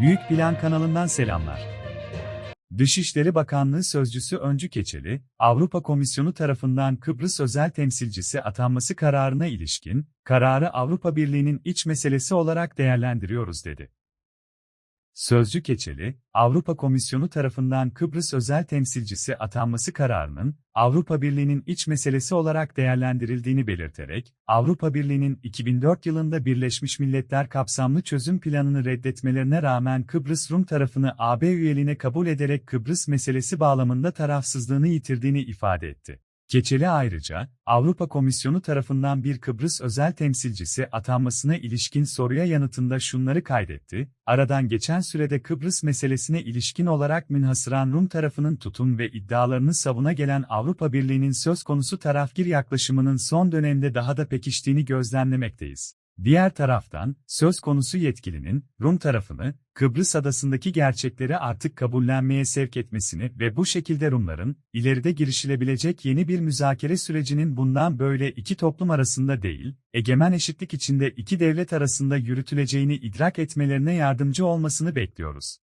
Büyük Plan kanalından selamlar. Dışişleri Bakanlığı Sözcüsü Öncü Keçeli, Avrupa Komisyonu tarafından Kıbrıs özel temsilcisi atanması kararına ilişkin, kararı Avrupa Birliği'nin iç meselesi olarak değerlendiriyoruz dedi. Sözcü Keçeli, Avrupa Komisyonu tarafından Kıbrıs özel temsilcisi atanması kararının, Avrupa Birliği'nin iç meselesi olarak değerlendirildiğini belirterek, Avrupa Birliği'nin 2004 yılında Birleşmiş Milletler kapsamlı çözüm planını reddetmelerine rağmen Kıbrıs Rum tarafını AB üyeliğine kabul ederek Kıbrıs meselesi bağlamında tarafsızlığını yitirdiğini ifade etti. Keçeli ayrıca, Avrupa Komisyonu tarafından bir Kıbrıs özel temsilcisi atanmasına ilişkin soruya yanıtında şunları kaydetti, aradan geçen sürede Kıbrıs meselesine ilişkin olarak münhasıran Rum tarafının tutum ve iddialarını savuna gelen Avrupa Birliği'nin söz konusu tarafgir yaklaşımının son dönemde daha da pekiştiğini gözlemlemekteyiz. Diğer taraftan, söz konusu yetkilinin, Rum tarafını, Kıbrıs adasındaki gerçekleri artık kabullenmeye sevk etmesini ve bu şekilde Rumların, ileride girişilebilecek yeni bir müzakere sürecinin bundan böyle iki toplum arasında değil, egemen eşitlik içinde iki devlet arasında yürütüleceğini idrak etmelerine yardımcı olmasını bekliyoruz.